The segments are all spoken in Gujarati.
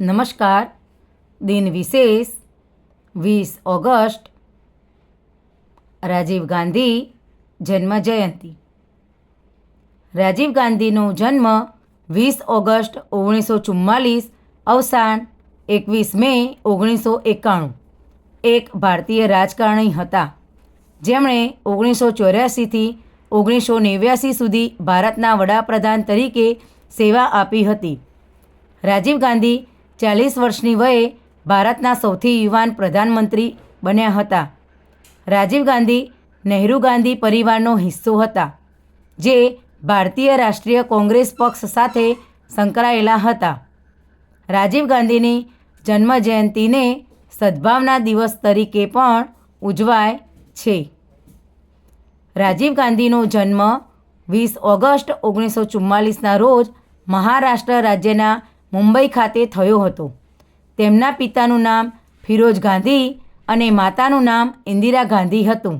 નમસ્કાર. દિન વિશેષ વીસ ઓગસ્ટ, રાજીવ ગાંધી જન્મ જયંતિ. રાજીવ ગાંધીનો જન્મ વીસ ઓગસ્ટ ઓગણીસો ચુમ્માલીસ, અવસાન એકવીસ મે ઓગણીસો એકાણું. એક ભારતીય રાજકારણી હતા. જેમણે ઓગણીસો ચોર્યાસીથી ઓગણીસો નેવ્યાસી સુધી ભારતના વડાપ્રધાન તરીકે સેવા આપી હતી. રાજીવ ગાંધી ચાલીસ વર્ષની વયે ભારતના સૌથી યુવાન પ્રધાનમંત્રી બન્યા હતા. રાજીવ ગાંધી નહેરુ ગાંધી પરિવારનો હિસ્સો હતા, જે ભારતીય રાષ્ટ્રીય કોંગ્રેસ પક્ષ સાથે સંકળાયેલા હતા. રાજીવ ગાંધીની જન્મ જયંતિને સદભાવના દિવસ તરીકે પણ ઉજવાય છે. રાજીવ ગાંધીનો જન્મ વીસ ઓગસ્ટ ઓગણીસો ચુમ્માલીસના રોજ મહારાષ્ટ્ર રાજ્યના મુંબઈ ખાતે થયો હતો. તેમના પિતાનું નામ ફિરોજ ગાંધી અને માતાનું નામ ઇન્દિરા ગાંધી હતું.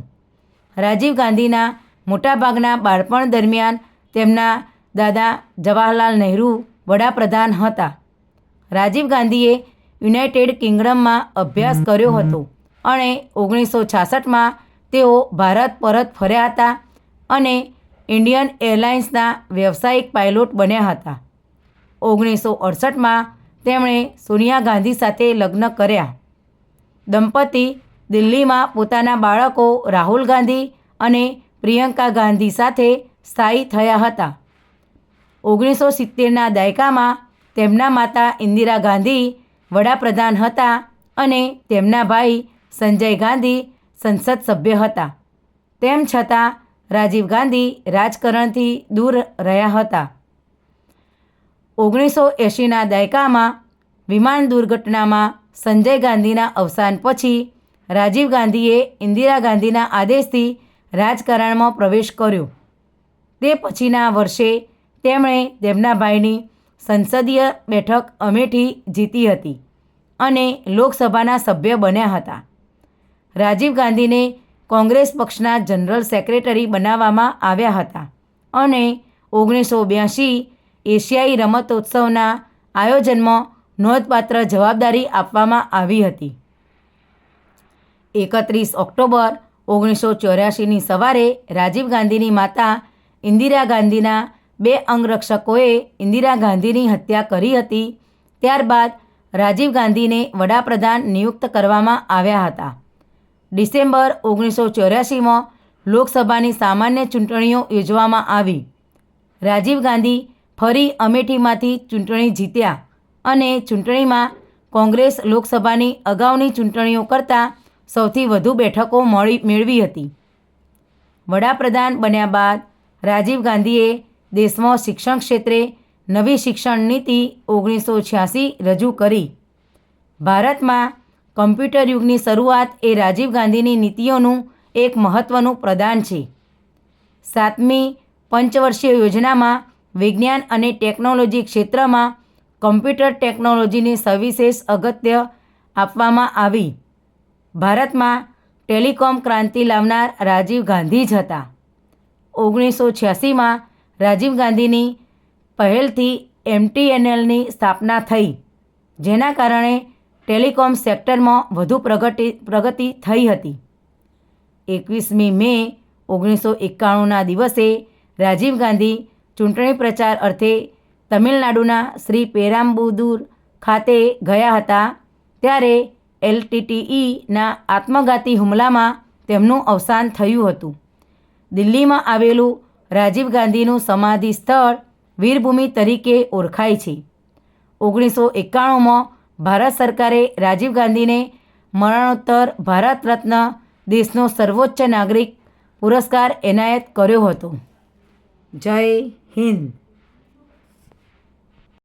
રાજીવ ગાંધીના મોટાભાગના બાળપણ દરમિયાન તેમના દાદા જવાહરલાલ નહેરુ વડાપ્રધાન હતા. રાજીવ ગાંધીએ યુનાઇટેડ કિંગડમમાં અભ્યાસ કર્યો હતો અને ઓગણીસો છાસઠમાં તેઓ ભારત પરત ફર્યા હતા અને ઇન્ડિયન એરલાઇન્સના વ્યવસાયિક પાયલોટ બન્યા હતા. ઓગણીસો અડસઠમાં તેમણે સોનિયા ગાંધી સાથે લગ્ન કર્યા. દંપતી દિલ્હીમાં પોતાના બાળકો રાહુલ ગાંધી અને પ્રિયંકા ગાંધી સાથે સ્થાયી થયા હતા. ઓગણીસો સિત્તેરના દાયકામાં તેમના માતા ઇન્દિરા ગાંધી વડાપ્રધાન હતા અને તેમના ભાઈ સંજય ગાંધી સંસદ સભ્ય હતા. તેમ છતાં રાજીવ ગાંધી રાજકારણથી દૂર રહ્યા હતા. ઓગણીસો એંશીના દાયકામાં વિમાન દુર્ઘટનામાં સંજય ગાંધીના અવસાન પછી રાજીવ ગાંધીએ ઇન્દિરા ગાંધીના આદેશથી રાજકારણમાં પ્રવેશ કર્યો. તે પછીના વર્ષે તેમણે તેમના ભાઈની સંસદીય બેઠક અમેઠી જીતી હતી અને લોકસભાના સભ્ય બન્યા હતા. રાજીવ ગાંધીને કોંગ્રેસ પક્ષના જનરલ સેક્રેટરી બનાવવામાં આવ્યા હતા અને ઓગણીસો બ્યાસી એશિયાઈ રમતોત્સવના આયોજનમાં નોંધપાત્ર જવાબદારી આપવામાં આવી હતી. એકત્રીસ ઓક્ટોબર ઓગણીસો ચોર્યાસીની સવારે રાજીવ ગાંધીની માતા ઇન્દિરા ગાંધીના બે અંગરક્ષકોએ ઇન્દિરા ગાંધીની હત્યા કરી હતી. ત્યારબાદ રાજીવ ગાંધીને વડાપ્રધાન નિયુક્ત કરવામાં આવ્યા હતા. ડિસેમ્બર ઓગણીસો ચોર્યાસીમાં લોકસભાની સામાન્ય ચૂંટણીઓ યોજવામાં આવી. રાજીવ ગાંધી ફરી અમેઠીમાંથી ચૂંટણી જીત્યા અને ચૂંટણીમાં કોંગ્રેસ લોકસભાની અગાઉની ચૂંટણીઓ કરતાં સૌથી વધુ બેઠકો મળી, મેળવી હતી. વડાપ્રધાન બન્યા બાદ રાજીવ ગાંધીએ દેશમાં શિક્ષણ ક્ષેત્રે નવી શિક્ષણ નીતિ ઓગણીસો છ્યાસી રજૂ કરી. ભારતમાં કમ્પ્યુટર યુગની શરૂઆત એ રાજીવ ગાંધીની નીતિઓનું એક મહત્ત્વનું પ્રદાન છે. સાતમી પંચવર્ષીય યોજનામાં વિજ્ઞાન અને ટેકનોલોજી ક્ષેત્રમાં કમ્પ્યુટર ટેકનોલોજીની સવિશેષ અગત્ય આપવામાં આવી. ભારતમાં ટેલિકોમ ક્રાંતિ લાવનાર રાજીવ ગાંધી જ હતા. ઓગણીસો છ્યાસીમાં રાજીવ ગાંધીની પહેલથી એમટીએનએલની સ્થાપના થઈ, જેના કારણે ટેલિકોમ સેક્ટરમાં વધુ પ્રગતિ પ્રગતિ થઈ હતી. એકવીસમી મે ઓગણીસો એકાણુંના દિવસે રાજીવ ગાંધી ચૂંટણી પ્રચાર અર્થે તમિલનાડુના શ્રી પેરામ્બુદુર ખાતે ગયા હતા, ત્યારે એલટીટીઈના આત્મઘાતી હુમલામાં તેમનું અવસાન થયું હતું. દિલ્હીમાં આવેલું રાજીવ ગાંધીનું સમાધિ સ્થળ વીરભૂમિ તરીકે ઓળખાય છે. ઓગણીસો એકાણુંમાં ભારત સરકારે રાજીવ ગાંધીને મરણોત્તર ભારત રત્ન દેશનો સર્વોચ્ચ નાગરિક પુરસ્કાર એનાયત કર્યો હતો. જય hin